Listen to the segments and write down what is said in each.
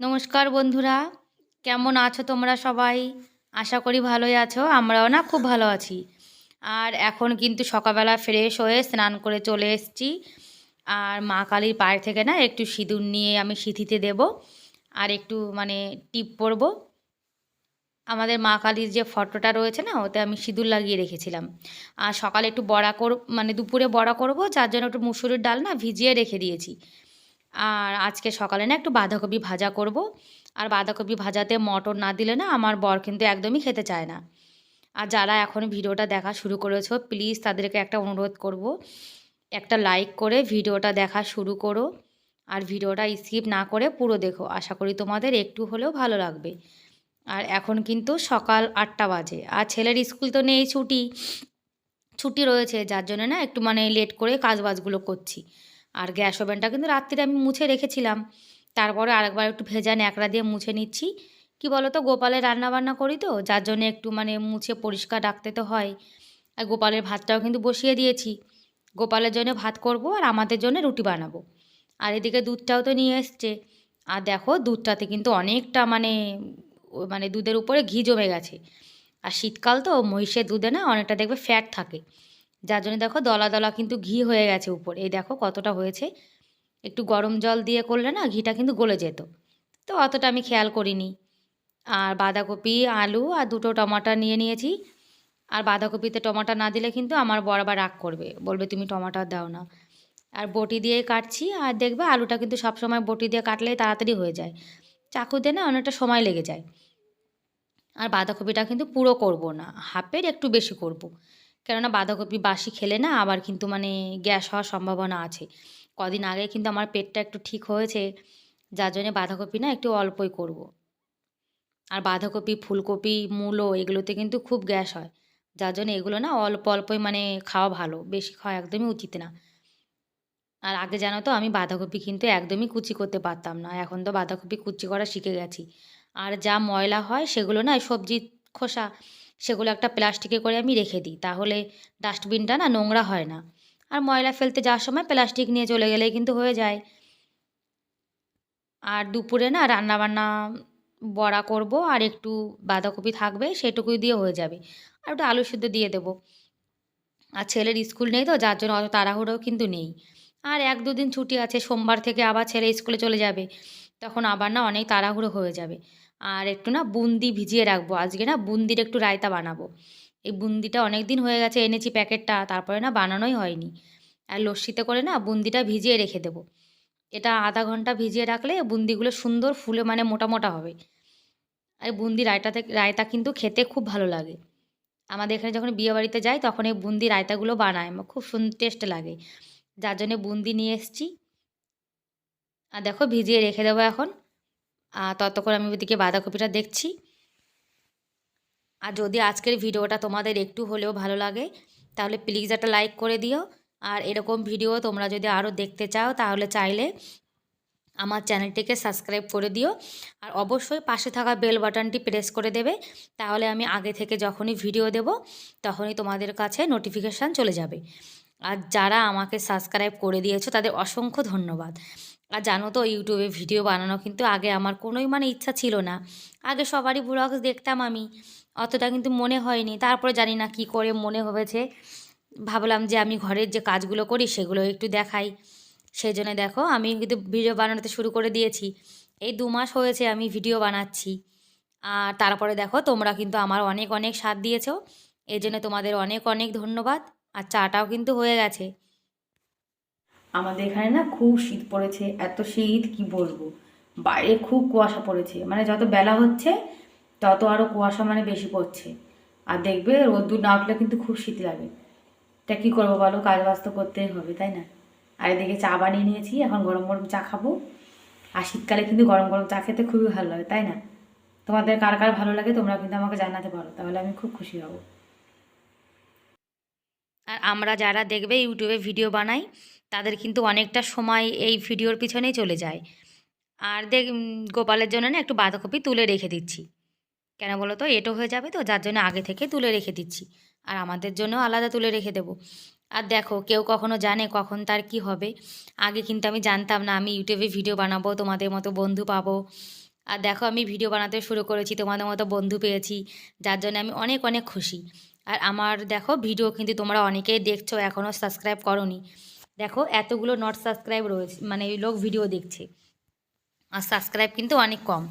নমস্কার বন্ধুরা, কেমন আছো তোমরা সবাই? আশা করি ভালোই আছো, আমরাও না খুব ভালো আছি। আর এখন কিন্তু সকালবেলা ফ্রেশ হয়ে স্নান করে চলে এসেছি। আর মা কালীর পায়ে থেকে না একটু সিঁদুর নিয়ে আমি সিঁথিতে দেব, আর একটু মানে টিপ পরব। আমাদের মা কালীর যে ফটোটা রয়েছে না, ওতে আমি সিঁদুর লাগিয়ে রেখেছিলাম। আর সকালে একটু বড়া কর মানে দুপুরে বড়া করব, যার জন্য একটু মুসুরির ডাল না ভিজিয়ে রেখে দিয়েছি। আর আজকে সকালে না একটু বাঁধাকপি ভাজা করব। আর বাঁধাকপি ভাজাতে মটর না দিলে না আমার বর কিন্তু একদমই খেতে চায় না। আর যারা এখন ভিডিওটা দেখা শুরু করেছ প্লিজ তাদেরকে একটা অনুরোধ করব, একটা লাইক করে ভিডিওটা দেখা শুরু করো। আর ভিডিওটা স্কিপ না করে পুরো দেখো। আশা করি তোমাদের একটু হলেও ভালো লাগবে। আর এখন কিন্তু সকাল আটটা বাজে। আর ছেলের স্কুল তো নেই ছুটি। ছুটি রয়েছে, যার জন্য না একটু মানে লেট করে কাজবাজগুলো করছি। আর গ্যাস ওভেনটা কিন্তু রাত্রিরে আমি মুছে রেখেছিলাম। তারপরে আরেকবার একটু ভেজা ন্যাকড়া দিয়ে মুছে নিচ্ছি। কি বলো তো গোপালের রান্না বান্না করি তো, যার জন্য একটু মানে মুছে পরিষ্কার রাখতে তো হয়। আর গোপালের ভাতটাও কিন্তু বসিয়ে দিয়েছি। গোপালের জন্য ভাত করব আর আমাদের জন্য রুটি বানাবো। আর এদিকে দুধটাও তো নিয়ে এসছে। আর দেখো, দুধটাতে কিন্তু অনেকটা মানে মানে দুধের উপরে ঘি জমে গেছে। আর শীতকাল তো, মহিষের দুধে না অনেকটা দেখবে ফ্যাট থাকে। যার জন্য দেখো দলা দলা কিন্তু ঘি হয়ে গেছে উপরে। এই দেখো কতটা হয়েছে। একটু গরম জল দিয়ে করলে না ঘিটা কিন্তু গলে যেত। তো অতটা আমি খেয়াল করিনি। আর বাঁধাকপি, আলু আর দুটো টমাটো নিয়ে নিয়েছি। আর বাঁধাকপিতে টমাটা না দিলে কিন্তু আমার বড় রাগ করবে। বলবে, তুমি টমাটা দাও না। আর বটি দিয়েই কাটছি আর দেখবে আলুটা কিন্তু সবসময় বটি দিয়ে কাটলে তাড়াতাড়ি হয়ে যায়। চাকুতে না অনেকটা সময় লেগে যায়। আর বাঁধাকপিটা কিন্তু পুরো করব না। হাফের একটু বেশি করব। কেননা বাঁধাকপি বাসি খেলে না আবার কিন্তু মানে গ্যাস হওয়ার সম্ভাবনা আছে। কদিন আগে কিন্তু আমার পেটটা একটু ঠিক হয়েছে, যার জন্যে বাঁধাকপি না একটু অল্পই করব। আর বাঁধাকপি, ফুলকপি, মূলো এগুলোতে কিন্তু খুব গ্যাস হয়, যার জন্য এগুলো না অল্প অল্পই মানে খাওয়া ভালো, বেশি খাওয়া একদমই উচিত না। আর আগে জানো তো আমি বাঁধাকপি কিন্তু একদমই কুচি করতে পারতাম না, এখন তো বাঁধাকপি কুচি করা শিখে গেছি। আর যা ময়লা হয় সেগুলো না সবজি খোসা সেগুলো একটা প্লাস্টিকে করে আমি রেখে দিই। তাহলে ডাস্টবিনটা না নোংরা হয় না। আর ময়লা ফেলতে যাওয়ার সময় প্লাস্টিক নিয়ে চলে গেলেই কিন্তু হয়ে যায়। আর দুপুরে না রান্না বান্না বড়া করব আর একটু বাঁধাকপি থাকবে সেটুকুই দিয়ে হয়ে যাবে। আর একটু আলু সিদ্ধ দিয়ে দেবো। আর ছেলের স্কুল নেই তো, যার জন্য অত তাড়াহুড়োও কিন্তু নেই। আর এক দুদিন ছুটি আছে, সোমবার থেকে আবার ছেলে স্কুলে চলে যাবে। তখন আবার না অনেক তাড়াহুড়ো হয়ে যাবে। আর একটু না বুন্দি ভিজিয়ে রাখব। আজকে না বুন্দির একটু রায়তা বানাবো। এই বুন্দিটা অনেক দিন হয়ে গেছে, এনেছি প্যাকেটটা, তারপরে না বানানোই হয়নি। আর লস্যিতে করে না বুন্দিটা ভিজিয়ে রেখে দেবো। এটা আধা ঘণ্টা ভিজিয়ে রাখলে বুন্দিগুলো সুন্দর ফুলে মানে মোটা মোটা হবে। আর বুন্দি রায়তাতে রায়তা কিন্তু খেতে খুব ভালো লাগে। আমাদের এখানে যখন বিয়ে বাড়িতে যাই তখন এই বুন্দি রায়তাগুলো বানায়, আমার খুব সুন্দর টেস্ট লাগে। যার জন্য বুন্দি নিয়ে এসেছি। আর দেখো ভিজিয়ে রেখে দেবো এখন। ততক্ষণ আমি ওদিকে বাঁধাকপিটা দেখছি। আর যদি আজকের ভিডিওটা তোমাদের একটু হলেও ভালো লাগে, তাহলে প্লিজ একটা লাইক করে দিও। আর এরকম ভিডিও তোমরা যদি আরও দেখতে চাও, তাহলে চাইলে আমার চ্যানেলটিকে সাবস্ক্রাইব করে দিও। আর অবশ্যই পাশে থাকা বেল বাটনটি প্রেস করে দেবে, তাহলে আমি আগে থেকে যখনই ভিডিও দেব, তখনই তোমাদের কাছে নোটিফিকেশান চলে যাবে। আর যারা আমাকে সাবস্ক্রাইব করে দিয়েছ, তাদের অসংখ্য ধন্যবাদ। আর জানো তো ইউটিউবে ভিডিও বানানো কিন্তু আগে আমার কোনোই মানে ইচ্ছা ছিল না। আগে সবারই ব্লগস দেখতাম আমি, অতটা কিন্তু মনে হয়নি। তারপরে জানি না কি করে মনে হয়েছে। ভাবলাম যে আমি ঘরের যে কাজগুলো করি সেগুলো একটু দেখাই। সেই জন্য দেখো, আমি কিন্তু ভিডিও বানাতে শুরু করে দিয়েছি। এই দু মাস হয়েছে আমি ভিডিও বানাচ্ছি। আর তারপরে দেখো, তোমরা কিন্তু আমার অনেক অনেক সাথ দিয়েছ। এই জন্য তোমাদের অনেক অনেক ধন্যবাদ। আর চাটাও কিন্তু হয়ে গেছে। আমাদের এখানে না খুব শীত পড়েছে, এত শীত, কি বলব? বাইরে খুব কুয়াশা পড়েছে মানে যত বেলা হচ্ছে, তত আরও কুয়াশা মানে বেশি পড়ছে। আর দেখবে রোদ্দুর না উঠলে কিন্তু খুব শীত লাগে। তা কী করব বলো? কাজ বাজ তো করতেই হবে, তাই না? আর এদিকে চা বানিয়ে নিয়েছি, এখন গরম গরম চা খাব। আর শীতকালে কিন্তু গরম গরম চা খেতে খুবই ভালো লাগে, তাই না? তোমাদের কার কার ভালো লাগে তোমরা কিন্তু আমাকে জানাতে পারো, তাহলে আমি খুব খুশি হব। আর আমরা যারা দেখবে ইউটিউবে ভিডিও বানাই তাদের কিন্তু অনেকটা সময় এই ভিডিওর পিছনেই চলে যায়। আর দেখ গোপালের জন্য না একটু বাঁধাকপি তুলে রেখে দিচ্ছি। কেন বলো তো? এটো হয়ে যাবে তো, যার জন্য আগে থেকে তুলে রেখে দিচ্ছি। আর আমাদের জন্য আলাদা তুলে রেখে দেবো। আর দেখো, কেউ কখনো জানে কখন তার কি হবে। আগে কিন্তু আমি জানতাম না, আমি ইউটিউবে ভিডিও বানাবো, তোমাদের মতো বন্ধু পাবো। আর দেখো, আমি ভিডিও বানাতে শুরু করেছি, তোমাদের মতো বন্ধু পেয়েছি, যার জন্য আমি অনেক অনেক খুশি। আর আমার, দেখো, ভিডিও কিন্তু তোমরা অনেকেই দেখছ, এখনও সাবস্ক্রাইব করনি। দেখো এতগুলো নট সাবস্ক্রাইব রয়েছে মানে লোক ভিডিও দেখছে। আর সাবস্ক্রাইব কিন্তু অনেক কম।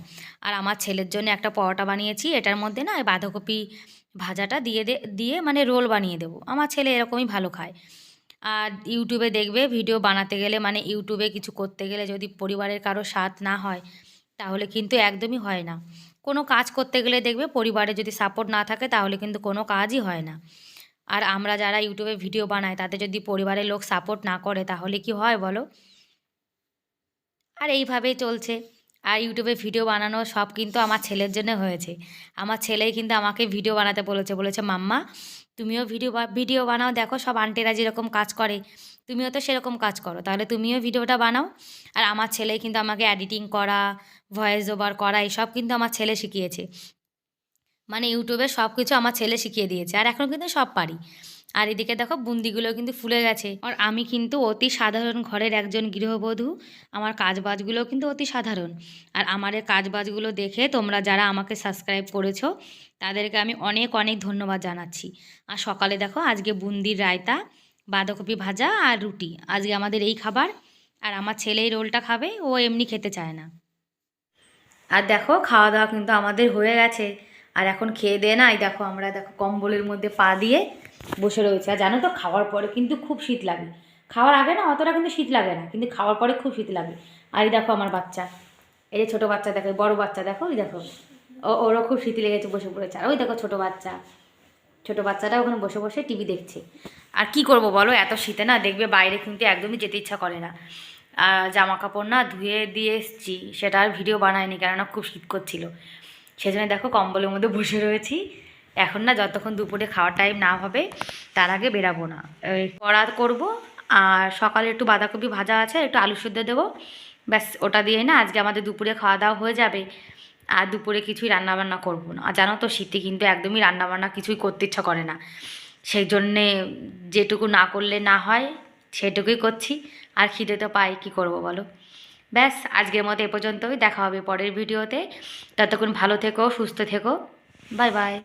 আর আমার ছেলের জন্য একটা পরোটা বানিয়েছি, এটার মধ্যে না বাঁধাকপি ভাজাটা দিয়ে দিয়ে মানে রোল বানিয়ে দেবো। আমার ছেলে এরকমই ভালো খায়। আর ইউটিউবে দেখবে ভিডিও বানাতে গেলে মানে ইউটিউবে কিছু করতে গেলে যদি পরিবারের কারও সাথ না হয়, তাহলে কিন্তু একদমই হয় না। কোনো কাজ করতে গেলে দেখবে পরিবারে যদি সাপোর্ট না থাকে, তাহলে কিন্তু কোনো কাজই হয় না। আর আমরা যারা ইউটিউবে ভিডিও বানাই, তাতে যদি পরিবারের লোক সাপোর্ট না করে, তাহলে কি হয় বলো? আর এইভাবেই চলছে। আর ইউটিউবে ভিডিও বানানো সব কিন্তু আমার ছেলের জন্য হয়েছে। আমার ছেলেই কিন্তু আমাকে ভিডিও বানাতে বলেছে। বলেছে, মাম্মা, তুমিও ভিডিও ভিডিও বানাও। দেখো সব আন্টিরা যেরকম কাজ করে, তুমিও তো সেরকম কাজ করো। তাহলে তুমিও ভিডিওটা বানাও। আর আমার ছেলেই কিন্তু আমাকে এডিটিং করা ভয়েস ওভার করা, এসব কিন্তু আমার ছেলে শিখিয়েছে। মানে ইউটিউবে সব কিছু আমার ছেলে শিখিয়ে দিয়েছে, আর এখন কিন্তু সব পারি। আর এদিকে দেখো বুন্দিগুলো কিন্তু ফুলে গেছে। আর আমি কিন্তু অতি সাধারণ ঘরের একজন গৃহবধূ, আমার কাজবাজগুলো কিন্তু অতি সাধারণ। আর আমার এই কাজবাজগুলো দেখে তোমরা যারা আমাকে সাবস্ক্রাইব করেছ, তাদেরকে আমি অনেক অনেক ধন্যবাদ জানাচ্ছি। আর সকালে দেখো আজকে বুন্দির রায়তা, বাঁধাকপি ভাজা আর রুটি। আজকে আমাদের এই খাবার, আর আমার ছেলে এই রোলটা খাবে, ও এমনি খেতে চায় না। আর দেখো খাওয়া দাওয়া কিন্তু আমাদের হয়ে গেছে। আর এখন খেয়ে দিয়ে না, এই দেখো আমরা দেখো কম্বলের মধ্যে পা দিয়ে বসে রয়েছে। আর জানো তো, খাওয়ার পরে কিন্তু খুব শীত লাগে। খাওয়ার আগে না অতটা কিন্তু শীত লাগে না, কিন্তু খাওয়ার পরে খুব শীত লাগে। আর এই দেখো আমার বাচ্চা, এই যে ছোটো বাচ্চা দেখো বড় বাচ্চা দেখো ওই দেখো। ও, ওরও খুব শীত লেগেছে বসে পড়েছে। আর ওই দেখো ছোটো বাচ্চা, ছোটো বাচ্চাটা ওখানে বসে বসে টিভি দেখছে। আর কি করব বলো, এত শীতে না দেখবে বাইরে কিন্তু একদমই যেতে ইচ্ছা করে না। আর জামা কাপড় না ধুয়ে দিয়ে এসেছি, সেটা আর ভিডিও বানায়নি কেননা খুব শীত করছিল। সেজন্য দেখো কম্বলের মধ্যে বসে রয়েছি। এখন না যতক্ষণ দুপুরে খাওয়ার টাইম না হবে, তার আগে বেরাবো না। কড়া করব, আর সকালে একটু বাঁধাকপি ভাজা আছে, একটু আলু সেদ্ধ দেবো। ব্যাস, ওটা দিয়ে না আজকে আমাদের দুপুরে খাওয়া দাওয়া হয়ে যাবে। আর দুপুরে কিছুই রান্নাবান্না করব না। আর জানো তো, শীতে কিন্তু একদমই রান্নাবান্না কিছুই করতে ইচ্ছা করে না। সেই জন্যে যেটুকু না করলে না হয়, সেটুকুই করছি। আর খিদে তো পাই, কী করব বলো? ব্যাস, আজকের মতো এ পর্যন্তই। দেখা হবে পরের ভিডিওতে। ততক্ষণ ভালো থেকো, সুস্থ থেকো। Bye bye.